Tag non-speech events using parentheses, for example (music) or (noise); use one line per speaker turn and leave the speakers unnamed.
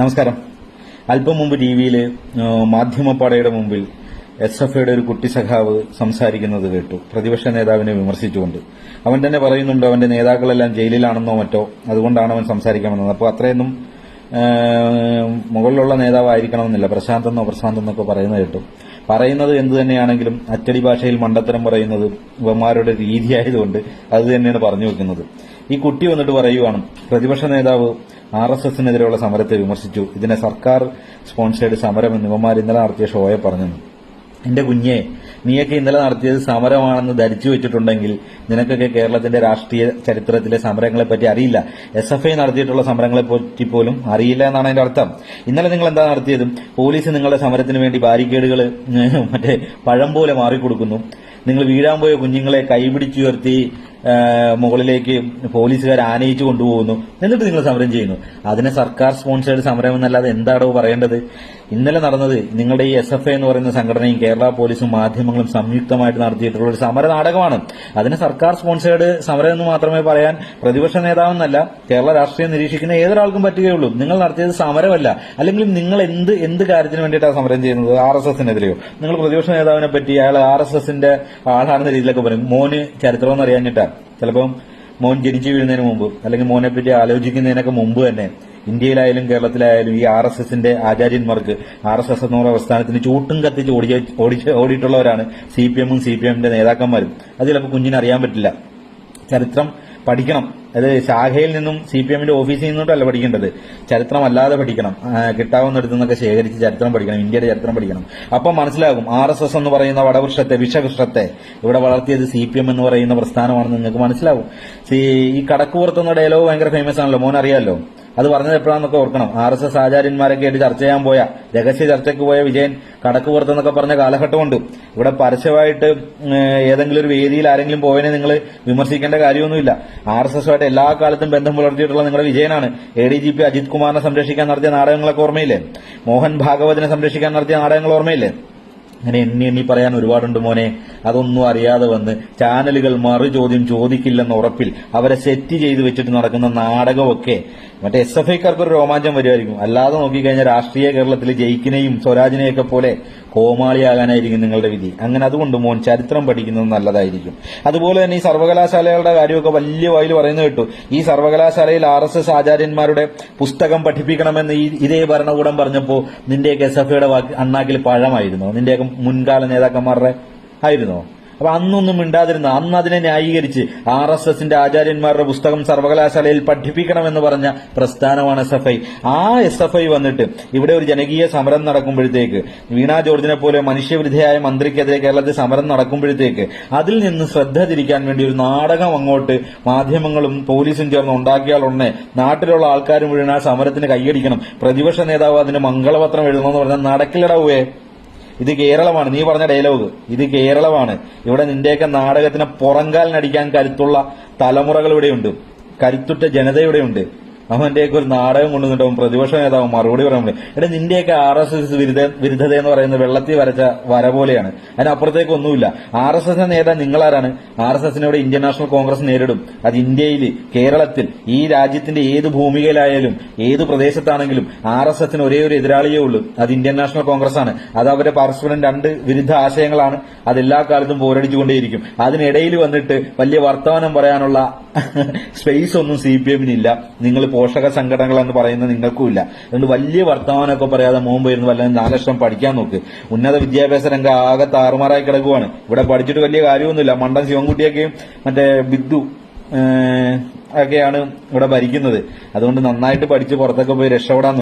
നമസ്കാരം. അല്പം മുമ്പ് ടി വിയിൽ മാധ്യമപ്പാടയുടെ മുമ്പിൽ എസ് എഫ് ഐയുടെ ഒരു കുട്ടി സഖാവ് സംസാരിക്കുന്നത് കേട്ടു. പ്രതിപക്ഷ നേതാവിനെ വിമർശിച്ചുകൊണ്ട്. അവൻ തന്നെ പറയുന്നുണ്ട് അവന്റെ നേതാക്കളെല്ലാം ജയിലിലാണെന്നോ മറ്റോ. അതുകൊണ്ടാണ് അവൻ സംസാരിക്കാൻ വന്നത് അപ്പോൾ അത്രയൊന്നും മുകളിലുള്ള നേതാവായിരിക്കണമെന്നില്ല. പ്രശാന്ത് എന്നോ പ്രശാന്ത് എന്നൊക്കെ പറയുന്നത് കേട്ടു. പറയുന്നത് എന്ത് തന്നെയാണെങ്കിലും അച്ചടി ഭാഷയിൽ മണ്ടത്തരം പറയുന്നത് ഇവന്മാരുടെ രീതിയായതുകൊണ്ട് അത് തന്നെയാണ് പറഞ്ഞു വെക്കുന്നത്. ഈ കുട്ടി വന്നിട്ട് പറയുവാണ് പ്രതിപക്ഷ നേതാവ് ആർ എസ് എസിനെതിരെയുള്ള സമരത്തെ വിമർശിച്ചു. ഇതിനെ സർക്കാർ സ്പോൺസേഡ് സമരം എന്ന് ഇവന്മാർ ഇന്നലെ നടത്തിയ ഷോയെ പറഞ്ഞു. എന്റെ കുഞ്ഞെ നീയൊക്കെ ഇന്നലെ നടത്തിയത് സമരമാണെന്ന് ധരിച്ചു വെച്ചിട്ടുണ്ടെങ്കിൽ നിനക്കൊക്കെ കേരളത്തിന്റെ രാഷ്ട്രീയ ചരിത്രത്തിലെ സമരങ്ങളെ പറ്റി അറിയില്ല. എസ് എഫ് ഐ നടത്തിയിട്ടുള്ള സമരങ്ങളെ പറ്റി പോലും അറിയില്ല എന്നാണ് അതിന്റെ അർത്ഥം. ഇന്നലെ നിങ്ങൾ എന്താ നടത്തിയത്? പോലീസ് നിങ്ങളുടെ സമരത്തിന് വേണ്ടി ബാരിക്കേഡുകൾ മറ്റേ പഴം പോലെ മാറിക്കൊടുക്കുന്നു. നിങ്ങൾ വീഴാൻ പോയ കുഞ്ഞുങ്ങളെ കൈപിടിച്ചുയർത്തി മുകളിലേക്ക് പോലീസുകാർ ആനയിച്ചു കൊണ്ടുപോകുന്നു. എന്നിട്ട് നിങ്ങൾ സമരം ചെയ്യുന്നു. അതിനെ സർക്കാർ സ്പോൺസേഡ് സമരം എന്നല്ലാതെ എന്താണോ പറയേണ്ടത്? ഇന്നലെ നടന്നത് നിങ്ങളുടെ ഈ എസ് എഫ് എന്ന് പറയുന്ന സംഘടനയും കേരള പോലീസും മാധ്യമങ്ങളും സംയുക്തമായിട്ട് നടത്തിയിട്ടുള്ള ഒരു സമര നാടകമാണ് അതിനെ സർക്കാർ സ്പോൺസേഡ് സമരം എന്ന് മാത്രമേ പറയാൻ പ്രതിപക്ഷ നേതാവെന്നല്ല കേരള രാഷ്ട്രീയം നിരീക്ഷിക്കുന്ന ഏതൊരാൾക്കും പറ്റുകയുള്ളൂ. നിങ്ങൾ നടത്തിയത് സമരമല്ല. അല്ലെങ്കിൽ നിങ്ങൾ എന്ത് എന്ത് കാര്യത്തിന് വേണ്ടിയിട്ടാണ് സമരം ചെയ്യുന്നത്? ആർ എസ് എസിനെതിരെയോ? നിങ്ങൾ പ്രതിപക്ഷ നേതാവിനെ പറ്റി അയാൾ ആർ എസ് എസിന്റെ ആളാണെന്ന രീതിയിലൊക്കെ പറയും. മോന് ചരിത്രം എന്ന് അറിയാഞ്ഞിട്ടാ. ചിലപ്പം മോൻ ജനിച്ചു വീഴുന്നതിന് മുമ്പ് അല്ലെങ്കിൽ മോനെ പറ്റി ആലോചിക്കുന്നതിനൊക്കെ മുമ്പ് തന്നെ ഇന്ത്യയിലായാലും കേരളത്തിലായാലും ഈ ആർ എസ് എസിന്റെ ആചാര്യന്മാർക്ക് ആർ എസ് എസ് എന്നുള്ള പ്രസ്ഥാനത്തിന് ചൂട്ടും കത്തിച്ച് ഓടിച്ച് ഓടിയിട്ടുള്ളവരാണ് സി പി എമ്മും സി പി എമ്മിന്റെ നേതാക്കന്മാരും. അത് ചിലപ്പോൾ കുഞ്ഞിന് അറിയാൻ പറ്റില്ല. ചരിത്രം പഠിക്കണം. അത് ശാഖയിൽ നിന്നും സി പി എമ്മിന്റെ ഓഫീസിൽ നിന്നിട്ടല്ല പഠിക്കേണ്ടത്. ചരിത്രം അല്ലാതെ പഠിക്കണം കിട്ടാവുന്നിടത്തു നിന്നൊക്കെ ശേഖരിച്ച് ചരിത്രം പഠിക്കണം. ഇന്ത്യയുടെ ചരിത്രം പഠിക്കണം. അപ്പം മനസ്സിലാകും ആർ എസ് എസ് എന്ന് പറയുന്ന വടവൃക്ഷത്തെ വിഷവൃക്ഷത്തെ ഇവിടെ വളർത്തിയത് സി പി എം എന്ന് പറയുന്ന പ്രസ്ഥാനമാണെന്ന് നിങ്ങൾക്ക് മനസ്സിലാവും ഈ കടക്കുപുറത്തുന്ന ഡയലോഗ് ഭയങ്കര ഫേമസ് ആണല്ലോ. മോൻ അറിയാലോ അത് പറഞ്ഞത് എപ്പോഴാന്നൊക്കെ ഓർക്കണം. ആർ എസ് എസ് ആചാര്യന്മാരൊക്കെ ആയിട്ട് ചർച്ച ചെയ്യാൻ പോയ രഹസ്യ ചർച്ചയ്ക്ക് പോയ വിജയൻ കടക്ക് പുറത്തെന്നൊക്കെ പറഞ്ഞ കാലഘട്ടമുണ്ട്. ഇവിടെ പരസ്യമായിട്ട് ഏതെങ്കിലും ഒരു വേദിയിൽ ആരെങ്കിലും പോയതിനെ നിങ്ങൾ വിമർശിക്കേണ്ട കാര്യമൊന്നുമില്ല. ആർ എസ് എസുമായിട്ട് എല്ലാ കാലത്തും ബന്ധം പുലർത്തിയിട്ടുള്ള നിങ്ങളുടെ വിജയനാണ് A D G P Ajith കുമാറിനെ സംരക്ഷിക്കാൻ നടത്തിയ നാടകങ്ങളൊക്കെ ഓർമ്മയില്ലേ? മോഹൻ ഭാഗവതിനെ സംരക്ഷിക്കാൻ നടത്തിയ നാടകങ്ങൾ ഓർമ്മയില്ലേ? അങ്ങനെ എണ്ണി എണ്ണി പറയാൻ ഒരുപാടുണ്ട് മോനെ. അതൊന്നും അറിയാതെ വന്ന് ചാനലുകൾ മറു ചോദ്യം ചോദിക്കില്ലെന്ന ഉറപ്പിൽ അവരെ സെറ്റ് ചെയ്ത് വെച്ചിട്ട് നടക്കുന്ന നാടകമൊക്കെ. മറ്റേ എസ് എഫ് ഐക്കാർക്ക് ഒരു രോമാഞ്ചം വരുമായിരിക്കും. അല്ലാതെ നോക്കിക്കഴിഞ്ഞാൽ രാഷ്ട്രീയ കേരളത്തിൽ ജയിക്കിനെയും സ്വരാജിനെയൊക്കെ പോലെ കോമാളിയാകാനായിരിക്കും നിങ്ങളുടെ വിധി. അങ്ങനെ അതുകൊണ്ട് മോൻ ചരിത്രം പഠിക്കുന്നത് നല്ലതായിരിക്കും. അതുപോലെ തന്നെ ഈ സർവകലാശാലകളുടെ കാര്യമൊക്കെ വലിയ വായിൽ പറയുന്നത് കേട്ടു. ഈ സർവകലാശാലയിൽ ആർ എസ് എസ് ആചാര്യന്മാരുടെ പുസ്തകം പഠിപ്പിക്കണമെന്ന് ഈ ഇതേ ഭരണകൂടം പറഞ്ഞപ്പോൾ നിന്റെയൊക്കെ എസ് എഫ് ഐയുടെ അണ്ണാക്കിൽ പഴമായിരുന്നു. നിന്റെയൊക്കെ മുൻകാല നേതാക്കന്മാരുടെ ആയിരുന്നോ? അപ്പൊ അന്നൊന്നും മിണ്ടാതിരുന്ന? അന്ന് അതിനെ ന്യായീകരിച്ച് ആർ എസ് എസിന്റെ ആചാര്യന്മാരുടെ പുസ്തകം സർവകലാശാലയിൽ പഠിപ്പിക്കണമെന്ന് പറഞ്ഞ പ്രസ്ഥാനമാണ് എസ് എഫ് ഐ. ആ എസ് എഫ് ഐ വന്നിട്ട് ഇവിടെ ഒരു ജനകീയ സമരം നടക്കുമ്പോഴത്തേക്ക് വീണാ ജോർജിനെ പോലെ മനുഷ്യവിരുദ്ധയായ മന്ത്രിക്കെതിരെ കേരളത്തിൽ സമരം നടക്കുമ്പോഴത്തേക്ക് അതിൽ നിന്ന് ശ്രദ്ധ തിരിക്കാൻ വേണ്ടി ഒരു നാടകം അങ്ങോട്ട് മാധ്യമങ്ങളും പോലീസും ചേർന്ന് ഉണ്ടാക്കിയാൽ ഉടനെ നാട്ടിലുള്ള ആൾക്കാരും മുഴുവൻ ആ സമരത്തിന് കൈയടിക്കണം. പ്രതിപക്ഷ നേതാവ് അതിന് മംഗളപത്രം എഴുതണമെന്ന് പറഞ്ഞാൽ നടക്കില്ലടാവേ ഇത് കേരളമാണ്. നീ പറഞ്ഞ ഡയലോഗ് ഇത് കേരളമാണ്. ഇവിടെ നിന്റെയൊക്കെ നാടകത്തിന് പുറങ്കാലിനടിക്കാൻ കരുത്തുള്ള തലമുറകൾ ഇവിടെയുണ്ട്. കരുത്തുറ്റ ജനതയുടെ ഇവിടെയുണ്ട് അവന്റെയൊക്കെ ഒരു നാടകം കൊണ്ടുവന്നിട്ടും പ്രതിപക്ഷ നേതാവ് മറുപടി പറയാൻ പറ്റും എടാ നിന്റെയൊക്കെ ആർ എസ് എസ് വിരുദ്ധത എന്ന് പറയുന്നത് വെള്ളത്തിൽ വരച്ച വര പോലെയാണ്. അതിനപ്പുറത്തേക്ക് ഒന്നുമില്ല ആർ എസ് എസിന്റെ നേതാ നിങ്ങളാരാണ്? ആർ എസ് എസിനോട് ഇന്ത്യൻ നാഷണൽ കോൺഗ്രസ് നേരിടും. അത് ഇന്ത്യയിൽ കേരളത്തിൽ ഈ രാജ്യത്തിന്റെ ഏത് ഭൂമികയിലായാലും ഏത് പ്രദേശത്താണെങ്കിലും ആർ എസ് എസിന് ഒരേ ഒരു എതിരാളിയേ ഉള്ളൂ. അത് ഇന്ത്യൻ നാഷണൽ കോൺഗ്രസ് ആണ് അത് അവരുടെ പരസ്പരം രണ്ട് വിരുദ്ധ ആശയങ്ങളാണ്. അത് എല്ലാ കാലത്തും പോരടിച്ചുകൊണ്ടേയിരിക്കും. അതിനിടയിൽ വന്നിട്ട് വലിയ വർത്തമാനം പറയാനുള്ള (laughs) സ്പേസ് ഒന്നും സി പി എമ്മിനില്ല നിങ്ങൾ പോഷക സംഘടനകൾ എന്ന് പറയുന്നത് നിങ്ങൾക്കും ഇല്ല അതുകൊണ്ട് വലിയ വർത്തമാനമൊക്കെ പറയാതെ മുമ്പ് ഇരുന്ന് വല്ലതും നാലക്ഷം ലക്ഷം പഠിക്കാൻ നോക്ക്. ഉന്നത വിദ്യാഭ്യാസ രംഗം ആകെ താറുമാറായി കിടക്കുവാണ്. ഇവിടെ പഠിച്ചിട്ട് വലിയ കാര്യമൊന്നുമില്ല. മണ്ടൻ ശിവൻകുട്ടിയൊക്കെയും മറ്റേ ബിദ്ദു ഒക്കെയാണ് ഇവിടെ ഭരിക്കുന്നത്. അതുകൊണ്ട് നന്നായിട്ട് പഠിച്ച് പുറത്തൊക്കെ പോയി രക്ഷപ്പെടാൻ